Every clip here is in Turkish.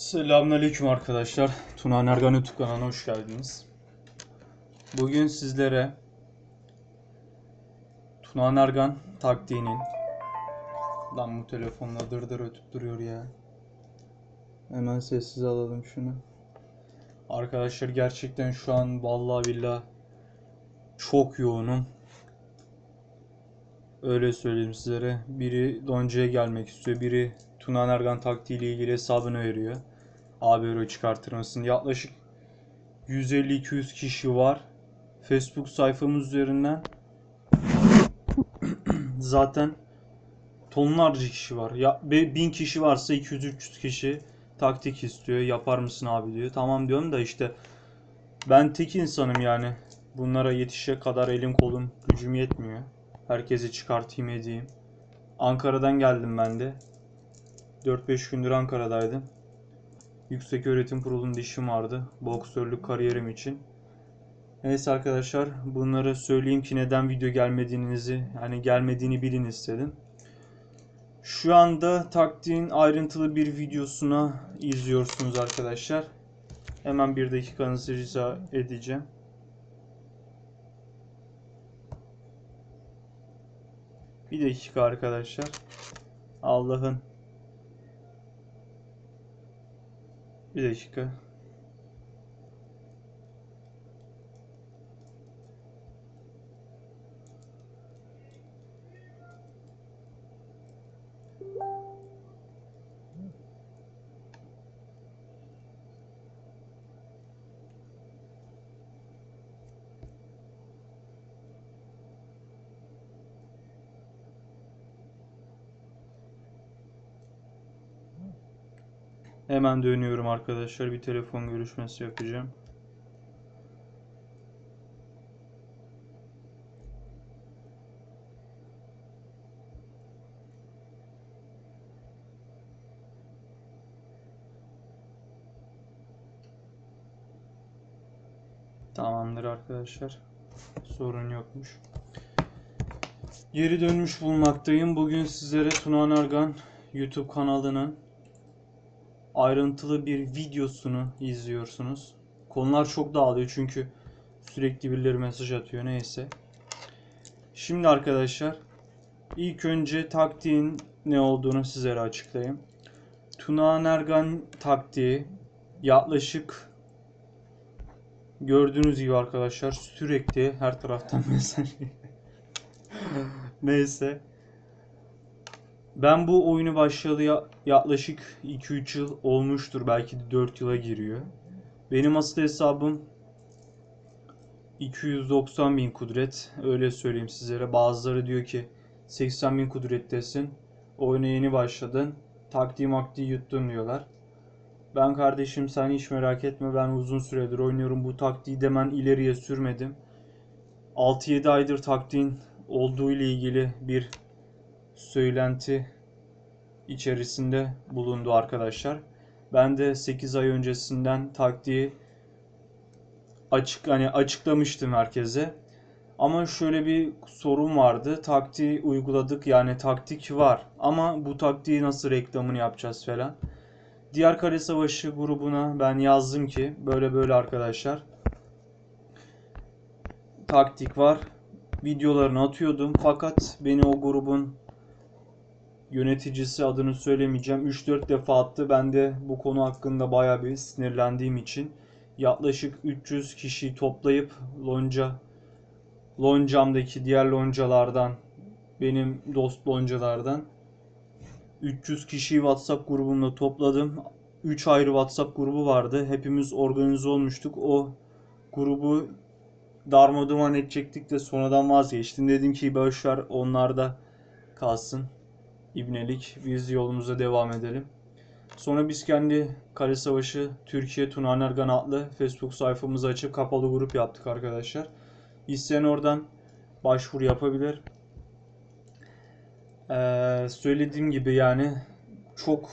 Selamünaleyküm arkadaşlar. Tuna Nergan YouTube kanalına hoş geldiniz. Bugün sizlere Tuna Nergan taktiğinin Lan bu telefonla dırdır ötüp duruyor ya. Hemen sessiz alalım şunu. Arkadaşlar gerçekten şu an vallahi billah çok yoğunum. Öyle söyleyeyim sizlere. Biri Donca'ya gelmek istiyor. Biri Tuna Nergan taktiğiyle ilgili hesabını veriyor. Abi euro çıkartır mısın? Yaklaşık 150-200 kişi var. Facebook sayfamız üzerinden zaten tonlarca kişi var. Ya 1000 kişi varsa 200-300 kişi taktik istiyor. Yapar mısın abi diyor. Tamam diyorum da işte ben tek insanım yani. Bunlara yetişecek kadar elim kolum gücüm yetmiyor. Herkesi çıkartayım edeyim. Ankara'dan geldim ben de. 4-5 gündür Ankara'daydım. Yüksek Öğretim Kurulu'nda işim vardı. Boksörlük kariyerim için. Neyse arkadaşlar bunları söyleyeyim ki neden video gelmediğinizi yani gelmediğini bilin istedim. Şu anda taktiğin ayrıntılı bir videosuna izliyorsunuz arkadaşlar. Hemen bir dakikanızı rica edeceğim. Bir dakika arkadaşlar. Allah'ın Dakika. Hemen dönüyorum arkadaşlar. Bir telefon görüşmesi yapacağım. Tamamdır arkadaşlar. Sorun yokmuş. Geri dönmüş bulunmaktayım. Bugün sizlere Tuna Nargan YouTube kanalının ayrıntılı bir videosunu izliyorsunuz. Konular çok dağılıyor çünkü sürekli birileri mesaj atıyor neyse. Şimdi arkadaşlar ilk önce taktiğin ne olduğunu sizlere açıklayayım. Tuna Nergan taktiği yaklaşık gördüğünüz gibi arkadaşlar sürekli her taraftan mesaj neyse ben bu oyunu başlayalı ya- yaklaşık 2-3 yıl olmuştur. Belki de 4 yıla giriyor. Benim asıl hesabım 290 bin kudret. Öyle söyleyeyim sizlere. Bazıları diyor ki 80 bin kudrettesin. Oyuna yeni başladın. Taktiği maktiği yuttun diyorlar. Ben kardeşim sen hiç merak etme. Ben uzun süredir oynuyorum. Bu taktiği de ben ileriye sürmedim. 6-7 aydır taktiğin olduğu ile ilgili bir söylenti içerisinde bulundu arkadaşlar. Ben de 8 ay öncesinden taktiği açık hani açıklamıştım herkese. Ama şöyle bir sorun vardı. Taktiği uyguladık yani taktik var ama bu taktiği nasıl reklamını yapacağız falan. Diğer Kare Savaşı grubuna ben yazdım ki böyle böyle arkadaşlar. Taktik var. Videolarını atıyordum fakat beni o grubun yöneticisi adını söylemeyeceğim 3-4 defa attı. Ben de bu konu hakkında baya bir sinirlendiğim için yaklaşık 300 kişiyi toplayıp lonca loncamdaki diğer loncalardan benim dost loncalardan 300 kişiyi WhatsApp grubumda topladım. 3 ayrı WhatsApp grubu vardı. Hepimiz organize olmuştuk. O grubu darmaduman edecektik de sonradan vazgeçtim. Dedim ki boşver onlar da kalsın. İbnelik. Biz yolumuza devam edelim. Sonra biz kendi Kale Savaşı Türkiye Tuna Nergan adlı Facebook sayfamızı açıp kapalı grup yaptık arkadaşlar. İsteyen oradan başvuru yapabilir. Ee, söylediğim gibi yani çok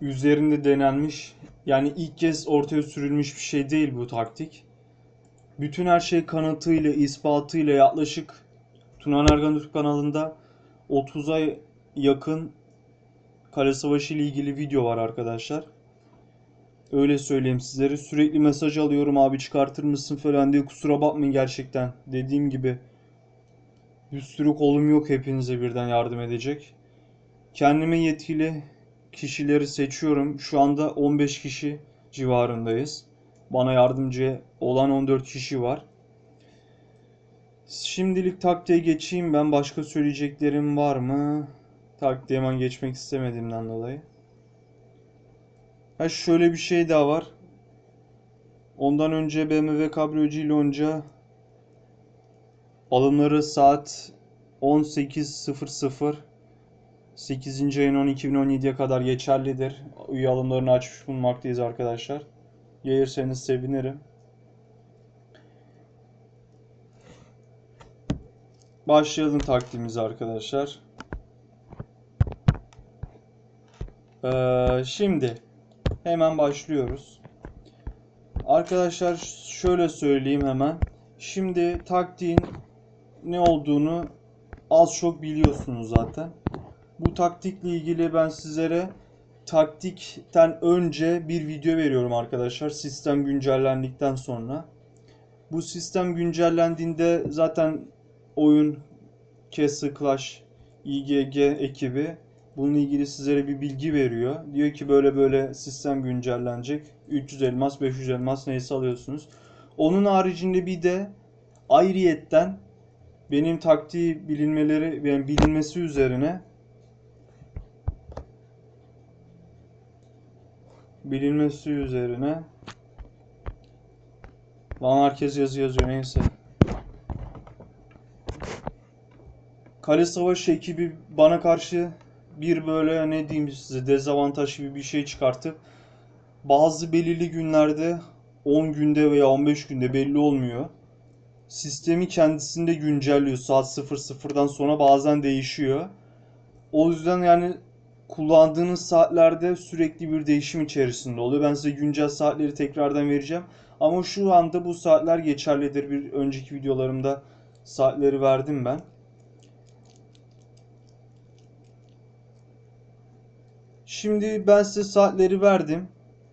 üzerinde denenmiş yani ilk kez ortaya sürülmüş bir şey değil bu taktik. Bütün her şey kanıtıyla, ispatıyla yaklaşık Tuna Ergan YouTube kanalında 30'a yakın Kale Savaşı ile ilgili video var arkadaşlar. Öyle söyleyeyim sizlere. Sürekli mesaj alıyorum abi çıkartır mısın falan diye kusura bakmayın gerçekten. Dediğim gibi bir sürü kolum yok hepinize birden yardım edecek. Kendime yetkili kişileri seçiyorum. Şu anda 15 kişi civarındayız. Bana yardımcı olan 14 kişi var. Şimdilik taktiğe geçeyim ben. Başka söyleyeceklerim var mı? Taktiğe hemen geçmek istemediğimden dolayı. Ha şöyle bir şey daha var. Ondan önce BMW Cabrio'cu Lonca alımları saat 18.00 8. ayın 10 2017'ye kadar geçerlidir. Üye alımlarını açmış bulunmaktayız arkadaşlar. Gelirseniz sevinirim. Başlayalım taktiğimize arkadaşlar. Ee, şimdi hemen başlıyoruz. Arkadaşlar şöyle söyleyeyim hemen. Şimdi taktiğin ne olduğunu az çok biliyorsunuz zaten. Bu taktikle ilgili ben sizlere taktikten önce bir video veriyorum arkadaşlar. Sistem güncellendikten sonra. Bu sistem güncellendiğinde zaten oyun Castle Clash IGG ekibi bununla ilgili sizlere bir bilgi veriyor. Diyor ki böyle böyle sistem güncellenecek. 300 elmas, 500 elmas neyse alıyorsunuz. Onun haricinde bir de ayrıyetten benim taktiği bilinmeleri yani bilinmesi üzerine bilinmesi üzerine Lan herkes yazı yazıyor neyse. Kale Savaşı ekibi bana karşı bir böyle ne diyeyim size dezavantaj gibi bir şey çıkartıp bazı belirli günlerde 10 günde veya 15 günde belli olmuyor. Sistemi kendisinde güncelliyor. Saat 00'dan sonra bazen değişiyor. O yüzden yani kullandığınız saatlerde sürekli bir değişim içerisinde oluyor. Ben size güncel saatleri tekrardan vereceğim. Ama şu anda bu saatler geçerlidir. Bir önceki videolarımda saatleri verdim ben. Şimdi ben size saatleri verdim.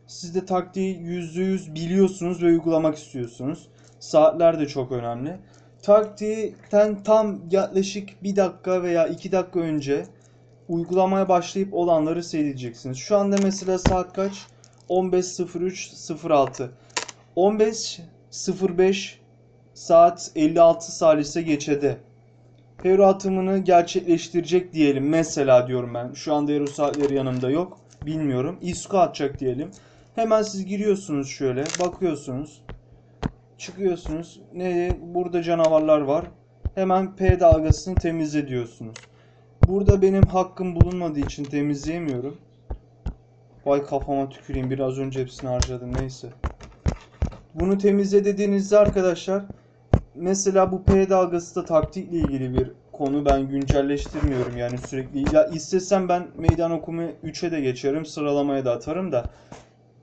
Siz de taktiği %100 biliyorsunuz ve uygulamak istiyorsunuz. Saatler de çok önemli. Taktikten tam yaklaşık 1 dakika veya 2 dakika önce uygulamaya başlayıp olanları seyredeceksiniz. Şu anda mesela saat kaç? 15.03.06 15.05 saat 56 salise geçede. Hero atımını gerçekleştirecek diyelim. Mesela diyorum ben. Şu anda hero saatleri yanımda yok. Bilmiyorum. İsko atacak diyelim. Hemen siz giriyorsunuz şöyle. Bakıyorsunuz. Çıkıyorsunuz. Ne? Burada canavarlar var. Hemen P dalgasını temizle diyorsunuz. Burada benim hakkım bulunmadığı için temizleyemiyorum. Vay kafama tüküreyim. Biraz önce hepsini harcadım. Neyse. Bunu temizle dediğinizde arkadaşlar mesela bu P dalgası da taktikle ilgili bir konu. Ben güncelleştirmiyorum yani sürekli. Ya istesem ben meydan okuma 3'e de geçerim. Sıralamaya da atarım da.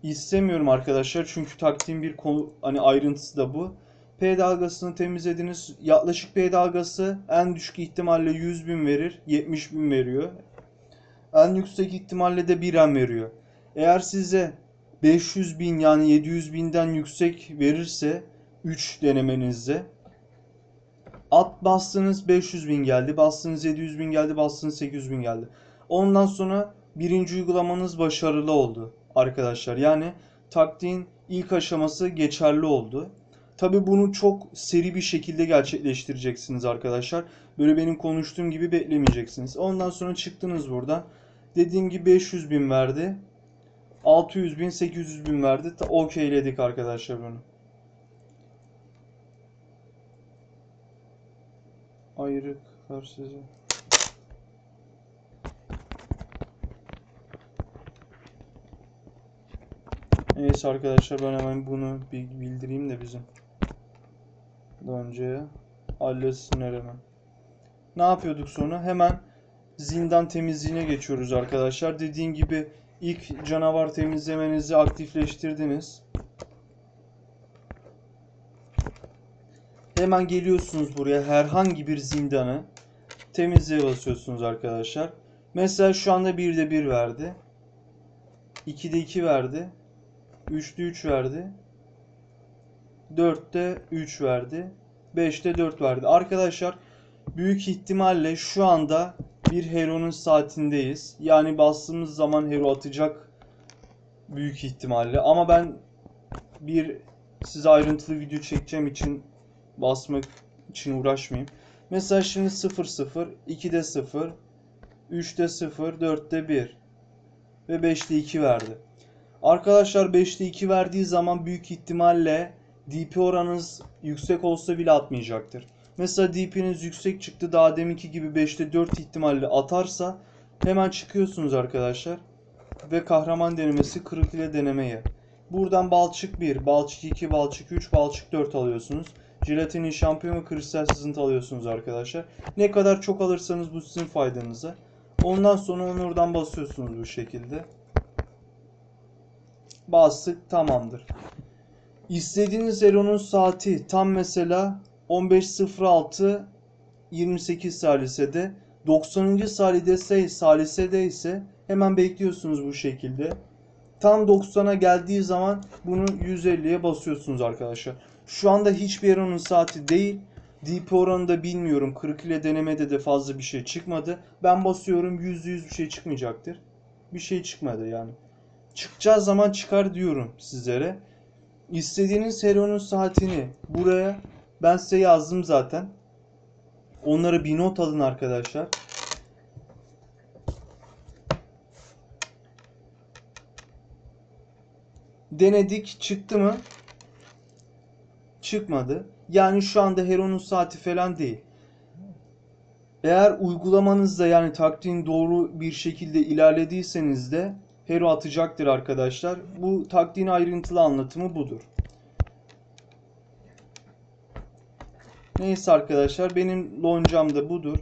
istemiyorum arkadaşlar. Çünkü taktiğin bir konu hani ayrıntısı da bu. P dalgasını temizlediniz. Yaklaşık P dalgası en düşük ihtimalle 100 bin verir. 70 bin veriyor. En yüksek ihtimalle de 1 en veriyor. Eğer size 500 bin yani 700 binden yüksek verirse 3 denemenizde at bastınız 500 bin geldi bastınız 700 bin geldi bastınız 800 bin geldi. Ondan sonra birinci uygulamanız başarılı oldu arkadaşlar. Yani taktiğin ilk aşaması geçerli oldu. Tabi bunu çok seri bir şekilde gerçekleştireceksiniz arkadaşlar. Böyle benim konuştuğum gibi beklemeyeceksiniz. Ondan sonra çıktınız buradan. Dediğim gibi 500 bin verdi. 600 bin 800 bin verdi. Okeyledik arkadaşlar bunu. Ayrık karşısı. Neyse arkadaşlar ben hemen bunu bir bildireyim de bizim. Daha önce halletsinler hemen. Ne yapıyorduk sonra? Hemen zindan temizliğine geçiyoruz arkadaşlar. Dediğim gibi ilk canavar temizlemenizi aktifleştirdiniz. Hemen geliyorsunuz buraya herhangi bir zindanı temizliğe basıyorsunuz arkadaşlar. Mesela şu anda 1'de 1 verdi. 2'de 2 verdi. 3'te 3 verdi. 4'te 3 verdi. 5'te 4 verdi. Arkadaşlar büyük ihtimalle şu anda bir Hero'nun saatindeyiz. Yani bastığımız zaman Hero atacak büyük ihtimalle. Ama ben bir size ayrıntılı video çekeceğim için basmak için uğraşmayayım. Mesela şimdi 0 0, 2'de 0, 3'te 0, 4'te 1 ve 5'te 2 verdi. Arkadaşlar 5'te 2 verdiği zaman büyük ihtimalle DP oranınız yüksek olsa bile atmayacaktır. Mesela DP'niz yüksek çıktı daha deminki gibi 5'te 4 ihtimalle atarsa hemen çıkıyorsunuz arkadaşlar. Ve kahraman denemesi kırık ile denemeye. Buradan balçık 1, balçık 2, balçık 3, balçık 4 alıyorsunuz. Jilatinin şampiyon kristal sızıntı alıyorsunuz arkadaşlar. Ne kadar çok alırsanız bu sizin faydanıza. Ondan sonra onu oradan basıyorsunuz bu şekilde. Bastık tamamdır. İstediğiniz Eron'un saati tam mesela 15.06 28 salisede 90. salide ise salisede ise hemen bekliyorsunuz bu şekilde. Tam 90'a geldiği zaman bunu 150'ye basıyorsunuz arkadaşlar. Şu anda hiçbir Eron'un saati değil. DP oranı da bilmiyorum. 40 ile denemede de fazla bir şey çıkmadı. Ben basıyorum %100 bir şey çıkmayacaktır. Bir şey çıkmadı yani. Çıkacağı zaman çıkar diyorum sizlere. İstediğiniz Hero'nun saatini buraya ben size yazdım zaten. Onlara bir not alın arkadaşlar. Denedik çıktı mı? Çıkmadı. Yani şu anda Hero'nun saati falan değil. Eğer uygulamanızda yani taktiğin doğru bir şekilde ilerlediyseniz de Hero atacaktır arkadaşlar. Bu taktiğin ayrıntılı anlatımı budur. Neyse arkadaşlar benim loncam da budur.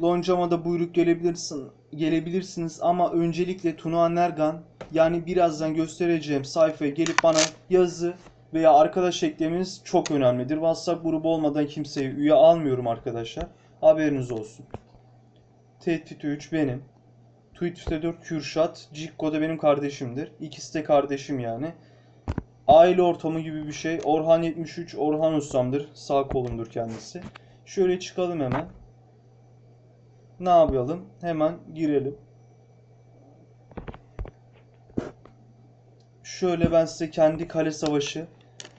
Loncama da buyruk gelebilirsin, gelebilirsiniz ama öncelikle Tuna Nergan yani birazdan göstereceğim sayfaya gelip bana yazı veya arkadaş eklemeniz çok önemlidir. WhatsApp grubu olmadan kimseyi üye almıyorum arkadaşlar. Haberiniz olsun. Tehdit 3 benim. Tweet'te 4 Kürşat. Cikko da benim kardeşimdir. İkisi de kardeşim yani. Aile ortamı gibi bir şey. Orhan 73 Orhan Ustam'dır. Sağ kolumdur kendisi. Şöyle çıkalım hemen. Ne yapalım? Hemen girelim. Şöyle ben size kendi kale savaşı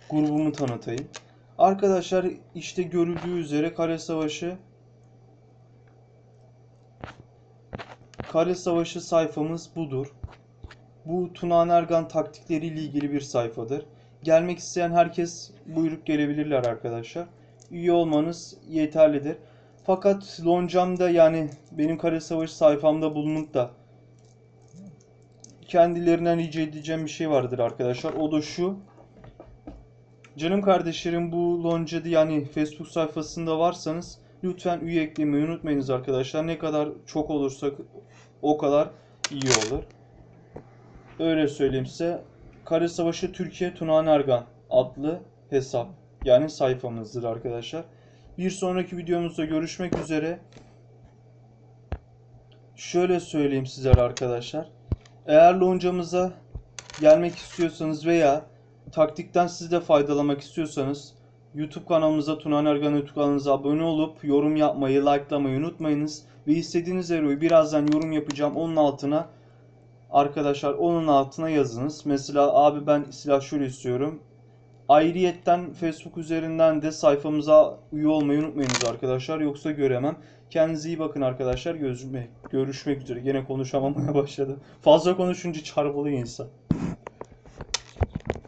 grubumu tanıtayım. Arkadaşlar işte görüldüğü üzere kale savaşı Kale Savaşı sayfamız budur. Bu Tuna Ergan taktikleriyle ilgili bir sayfadır. Gelmek isteyen herkes buyurup gelebilirler arkadaşlar. Üye olmanız yeterlidir. Fakat loncamda yani benim Kale Savaşı sayfamda bulunup da kendilerinden rica edeceğim bir şey vardır arkadaşlar. O da şu. Canım kardeşlerim bu loncada yani Facebook sayfasında varsanız lütfen üye eklemeyi unutmayınız arkadaşlar. Ne kadar çok olursa o kadar iyi olur. Öyle söyleyeyim size. Kare Savaşı Türkiye Tuna Ergan adlı hesap yani sayfamızdır arkadaşlar. Bir sonraki videomuzda görüşmek üzere. Şöyle söyleyeyim sizlere arkadaşlar. Eğer loncamıza gelmek istiyorsanız veya taktikten siz de faydalamak istiyorsanız YouTube kanalımıza Tunan Ergan YouTube kanalımıza abone olup yorum yapmayı, likelamayı unutmayınız. Ve istediğiniz eroyu birazdan yorum yapacağım. Onun altına arkadaşlar onun altına yazınız. Mesela abi ben silah şöyle istiyorum. Ayrıyetten Facebook üzerinden de sayfamıza üye olmayı unutmayınız arkadaşlar. Yoksa göremem. Kendinize iyi bakın arkadaşlar. Görüşmek, görüşmek üzere. Gene konuşamamaya başladım. Fazla konuşunca çarpılıyor insan.